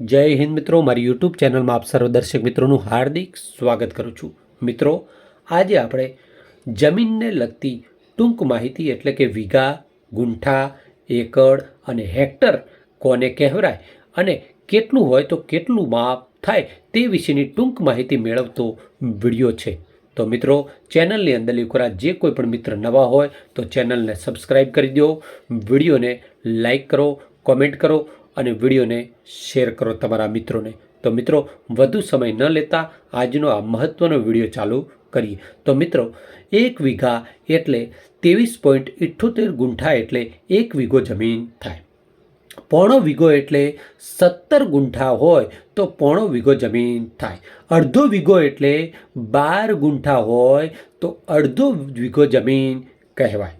જય હિન્દ મિત્રો, મારી યુટ્યુબ ચેનલમાં આપ સર્વ દર્શક મિત્રોનું હાર્દિક સ્વાગત કરું છું. મિત્રો, આજે આપણે જમીનને લગતી ટૂંક માહિતી એટલે કે વીઘા, ગુંઠા, એકડ અને હેક્ટર કોને કહેવરાય અને કેટલું હોય તો કેટલું માપ થાય તે વિશેની ટૂંક માહિતી મેળવતો વીડિયો છે. તો મિત્રો, ચેનલની અંદર લીખોરા જે કોઈ પણ મિત્ર નવા હોય તો ચેનલને સબસ્ક્રાઈબ કરી દો, વિડીયોને લાઈક કરો, કોમેન્ટ કરો અને વિડીયોને શેર કરો તમારા મિત્રોને. તો મિત્રો, વધુ સમય ન લેતા આજનો આ મહત્ત્વનો વીડિયો ચાલુ કરીએ. તો મિત્રો, એક વીઘા એટલે ત્રેવીસ પોઈન્ટ ઇઠ્ઠોતેર ગુંઠા એટલે એક વીઘો જમીન થાય. પોણો વીઘો એટલે સત્તર ગુંઠા હોય તો પોણો વીઘો જમીન થાય. અડધો વીઘો એટલે બાર ગુંઠા હોય તો અડધો વીઘો જમીન કહેવાય.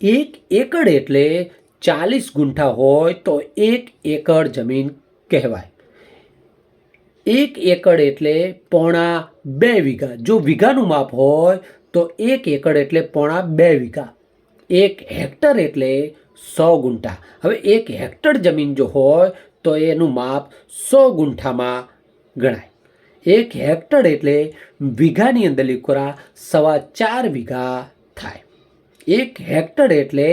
એક એકડ એટલે ચાલીસ ગુંઠા હોય તો એક એકર જમીન કહેવાય. એક એકડ એટલે પોણા બે વીઘા. જો વીઘાનું માપ હોય તો એક એકડ એટલે પોણા બે વીઘા. એક હેક્ટર એટલે સો ગુંઠા. હવે એક હેક્ટર જમીન જો હોય તો એનું માપ સો ગુંઠામાં ગણાય. એક હેક્ટર એટલે વીઘાની અંદર લીકોરા સવા ચાર વીઘા થાય. એક હેક્ટર એટલે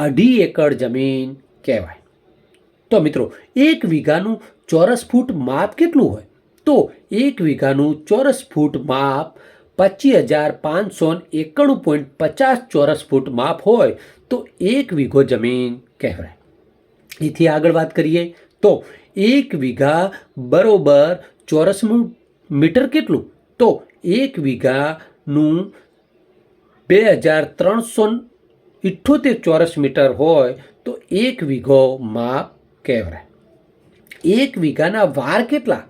અઢી એકર જમીન કહેવાય. તો મિત્રો, એક વીઘાનું ચોરસ ફૂટ માપ કેટલું હોય? તો એક વીઘાનું ચોરસ ફૂટ માપ પચીસ હજાર પાંચસો એકાણું પોઈન્ટ પચાસ ચોરસ ફૂટ માપ હોય તો એક વીઘો જમીન કહેવાય. એથી આગળ વાત કરીએ તો એક વીઘા બરોબર ચોરસ મીટર કેટલું? તો એક વીઘાનું બે હજાર ત્રણસો ઇઠ્ઠોતેર ચોરસ મીટર હોય તો એક વીઘો માપ કહેવાય એક વીઘાના વાર કેટલા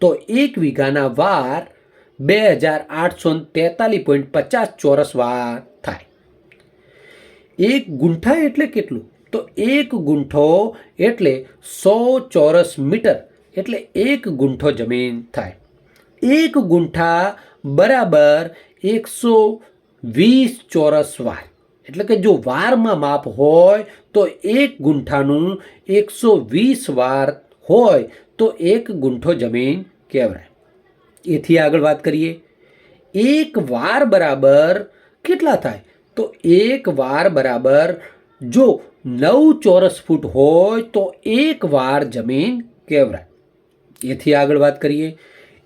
તો એક વીઘાના વાર બે હજાર આઠસો તેતાલીસ પોઈન્ટ પચાસ ચોરસ વાર થાય એક ગુંઠા એટલે કેટલું તો એક ગુંઠો એટલે સો ચોરસ મીટર એટલે એક ગુંઠો જમીન થાય એક ગુંઠા બરાબર એકસો વીસ ચોરસ વાર એટલે કે જો વારમાં માપ હોય તો એક ગુંઠાનું એકસો વીસ વાર હોય તો એક ગુંઠો જમીન કહેવાય. એથી આગળ વાત કરીએ. એક વાર બરાબર કેટલા થાય? તો એક વાર બરાબર જો નવ ચોરસ ફૂટ હોય તો એક વાર જમીન કહેવાય. એથી આગળ વાત કરીએ.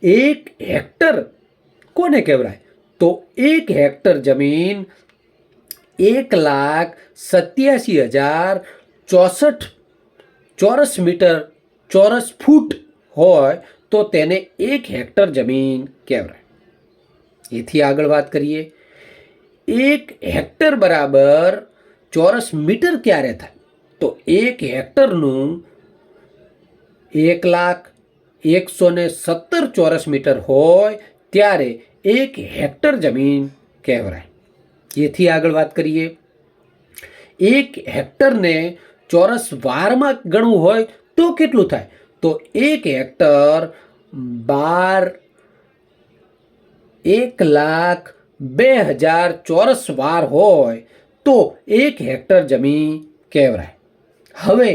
એક હેક્ટર કોને કહેવાય? તો એક હેક્ટર જમીન એક લાખ સત્યાસી હજાર ચોસઠ ચોરસ મીટર ચોરસ ફૂટ હોય તો તેને એક હેક્ટર જમીન કહેવાય. એથી આગળ વાત કરીએ. એક હેક્ટર બરાબર ચોરસ મીટર ક્યારે થાય? તો એક હેક્ટરનું એક લાખ એકસો ને સત્તર ચોરસ મીટર હોય ત્યારે એક હેક્ટર જમીન કહેવાય. એથી આગળ વાત કરીએ. એક હેક્ટરને ચોરસ વારમાં ગણવું હોય તો કેટલું થાય? તો એક હેક્ટર બાર એક લાખ બે હજાર ચોરસ વાર હોય તો એક હેક્ટર જમીન કહેવાય હવે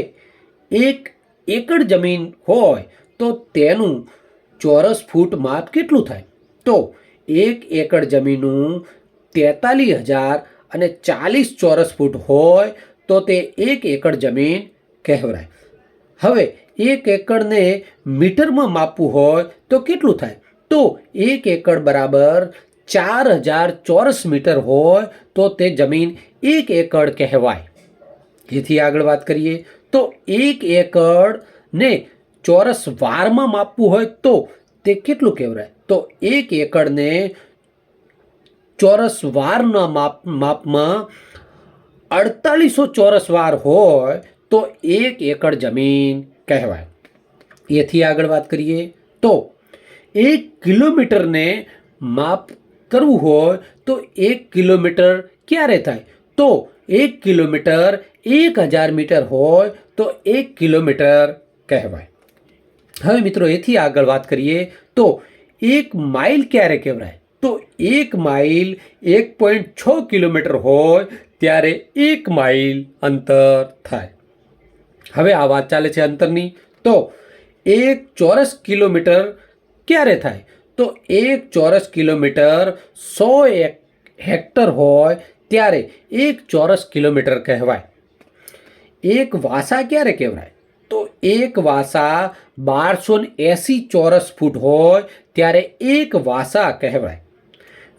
એક એકડ જમીન હોય તો તેનું ચોરસ ફૂટ માપ કેટલું થાય? તો એક એકડ જમીનનું તેતાલીસ હજાર અને ચાલીસ ચોરસ ફૂટ હોય તો તે એક એકડ જમીન કહેવાય હવે એક એકડને મીટરમાં માપવું હોય તો કેટલું થાય? તો એક એકડ બરાબર ચાર હજાર ચોરસ મીટર હોય તો તે જમીન એક એકડ કહેવાય. જેથી આગળ વાત કરીએ તો એક એકડને ચોરસ વારમાં માપવું હોય તો તે કેટલું કહેવાય તો એક એકડને ચોરસ વારના માપ, માપમાં અડતાલીસો ચોરસ વાર હોય તો એક એકડ જમીન કહેવાય. એથી આગળ વાત કરીએ તો એક કિલોમીટરને માપ કરવું હોય તો એક કિલોમીટર ક્યારે થાય? તો એક કિલોમીટર એક હજાર મીટર હોય તો એક કિલોમીટર કહેવાય. હવે મિત્રો, એથી આગળ વાત કરીએ તો એક માઇલ ક્યારે કહેવાય? તો એક માઇલ એક પોઈન્ટ છ કિલોમીટર હોય ત્યારે એક માઇલ અંતર થાય હવે આ વાત ચાલે છે અંતરની તો એક ચોરસ કિલોમીટર ક્યારે થાય તો એક ચોરસ કિલોમીટર સો એક હેક્ટર હોય ત્યારે એક ચોરસ કિલોમીટર કહેવાય એક વાસા ક્યારે કહેવાય તો એક વાસા બારસો એંસી ચોરસ ફૂટ હોય ત્યારે એક વાસા કહેવાય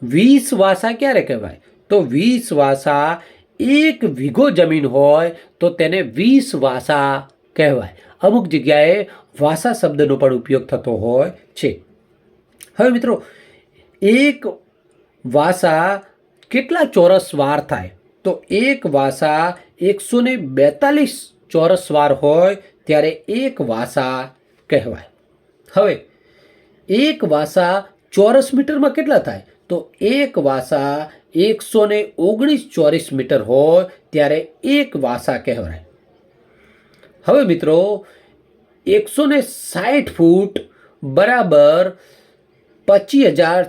વીસ વાસા ક્યારે કહેવાય? તો વીસ વાસા એક વીઘો જમીન હોય તો તેને વીસ વાસા કહેવાય. અમુક જગ્યાએ વાસા શબ્દનો પણ ઉપયોગ થતો હોય છે. હવે મિત્રો, એક વાસા કેટલા ચોરસ વાર થાય? તો એક વાસા એકસો ને બેતાલીસ ચોરસ વાર હોય ત્યારે એક વાસા કહેવાય. હવે, એક વાસા ચોરસ મીટરમાં કેટલા થાય? તો એક વાસા એકસો ને ઓગણીસ ચોરીસ મીટર હોય ત્યારે એક વાસા કહેવાય. હવે મિત્રો એકસો ને સાઠ ફૂટ બરાબર પચીસ હજાર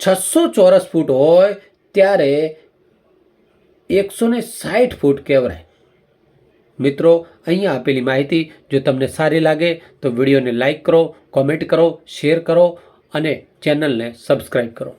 છસો ચોરસ ફૂટ હોય ત્યારે એકસો ને સાઠ ફૂટ કહેવાય. મિત્રો, અહીંયા આપેલી માહિતી જો તમને સારી લાગે તો વિડીયોને લાઇક કરો, કોમેન્ટ કરો, શેર કરો અને ચેનલને સબસ્ક્રાઈબ કરો.